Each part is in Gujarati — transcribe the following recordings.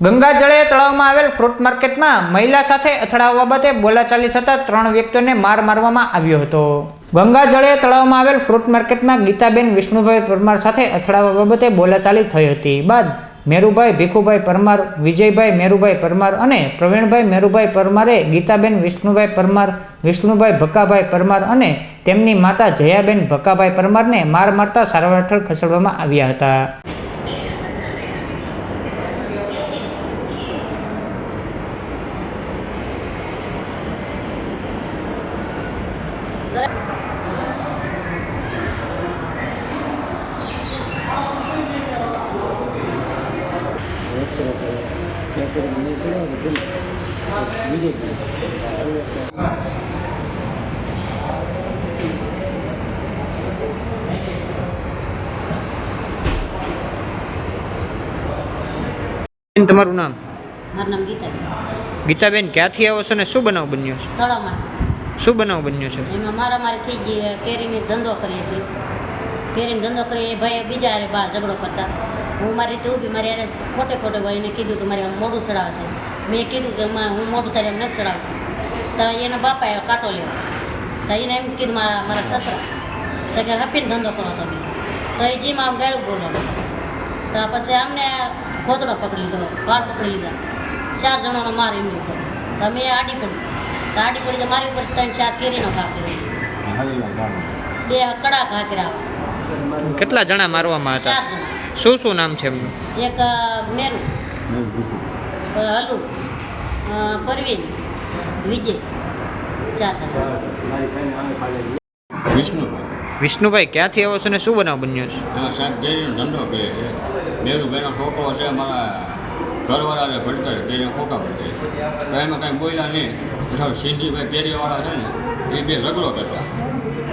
ગંગાજળે તળાવમાં આવેલ ફ્રૂટ માર્કેટમાં મહિલા સાથે અથડાવા બાબતે બોલાચાલી થતાં ત્રણ વ્યક્તિઓને માર મારવામાં આવ્યો હતો. ગંગાજળે તળાવમાં આવેલ ફ્રૂટ માર્કેટમાં ગીતાબેન વિષ્ણુભાઈ પરમાર સાથે અથડાવા બાબતે બોલાચાલી થઈ હતી. બાદ મેરુભાઈ ભીખુભાઈ પરમાર, વિજયભાઈ મેરુભાઈ પરમાર અને પ્રવીણભાઈ મેરુભાઈ પરમારે ગીતાબેન વિષ્ણુભાઈ પરમાર, વિષ્ણુભાઈ ભક્કાભાઈ પરમાર અને તેમની માતા જયાબેન ભક્કાભાઈ પરમારને માર મારતા સારવાર હેઠળ ખસેડવામાં આવ્યા હતા એક્સરે કર્યો એક્સરે મને કર્યો ને પેલું બીજે કર્યો એક્સરે તમારું નામ? મારું નામ ગીતા ગીતાબેન ક્યાંથી આવો છો ને શું બનાવ બન્યો છે? તળાવમાં શું બનાવ બન્યો છે? એમાં મારામારી થઈ ગઈ કેરીની ધંધો કરીએ છીએ. કેરીનો ધંધો કરીએ ભાઈ બીજા હારે બા ઝઘડો કરતા. હું મારી રીતે ઊભી, મારી અરે ખોટે ખોટે ભાઈને કીધું કે મારે મોઢું ચડાવે છે. મેં કીધું કે હું મોઢું તારે એમ નથી ચડાવતું. તો એના બાપાએ કાંટો લેવો. તો એને એમ કીધું મારા મારા સસરા, તો કે હપીને ધંધો કરો તમે. તો એ જીમાં આમ ગાળું બોલો તો પછી આમને ગોતડો પકડી લીધો, વાળ પકડી લીધા. ચાર જણાનો માર એમની ઉપર. તો અમે આડી પડી. આડી પડી તો મારી ઉપર ત્રણ ચાર કેરીનો ઘા બે કડા કાકરા કેટલા જણા મારવામાં હતા? શું શું નામ છે એમનું? એક મેરુ. હલુ. પરવીન. વિજય. ચાર જણા. વિષ્ણુભાઈ. વિષ્ણુભાઈ ક્યાંથી આવો છો ને શું બનાવ બન્યો છે? સાહેબ જઈને ધંધો કરે છે. મેરુભાઈનો છોકરો છે અમારા ઘરવાળાને ભણતર જઈને ખોખા ભણતર તો એમાં કાંઈ બોલ્યા નહીં. સિદ્ધિભાઈ કેરીવાળા છે ને, એ બે ઝઘડો કરતા.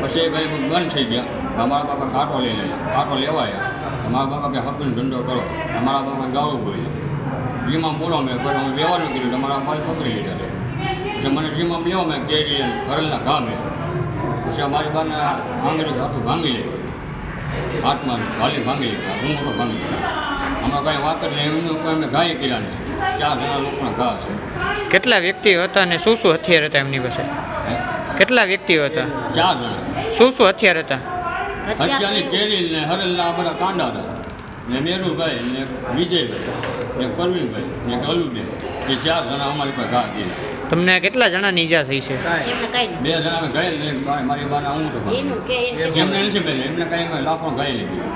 પછી એ ભાઈ બંધ થઈ ગયા. અમારા બાપા કાંટો લઈ લે કાંટો લેવાયા. અમારા બાપા કે હકનો ધંધો કરો. અમારા બાપા ગાવું બોલી જીમાં બોલો મેં પણ અમે વ્યવહારનું કર્યું તમારા માલ પકડી લીધા છે. જે મને જીમાં લેવો મેં કેરી ઘરના ઘા મેં. પછી અમારી બાને આંગળી હાથું ભાંગી લે. હાથમાં ભાલી ભાંગી લીધા. રૂમડો ભાંગી લીધા. આમાં કાંઈ વાત જ નહીં એમનું કોઈ અમે ગાય કર્યા નથી ચાર જણા લોકોના ઘા છે. કેટલા વ્યક્તિઓ હતા અને શું શું હથિયાર હતા એમની પાસે? કેટલા વ્યક્તિઓ હતા? ચાર જણા. શું શું હથિયાર હતા? હત્યાની કેરી ને હરલના બધા કાંડા હતા. ને મેરુભાઈ ને વિજયભાઈ ને પરવીનભાઈ ને કલુબેન એ ચાર જણા અમારી પાસે ઘા દીધા તમને કેટલા જણાની ઈજા થઈ છે? બે જણા ગયેલ મારી મારી બાને હું તો નહીં એનું કે એને એમને એમને કાંઈ લાફો ગયેલી લીધી.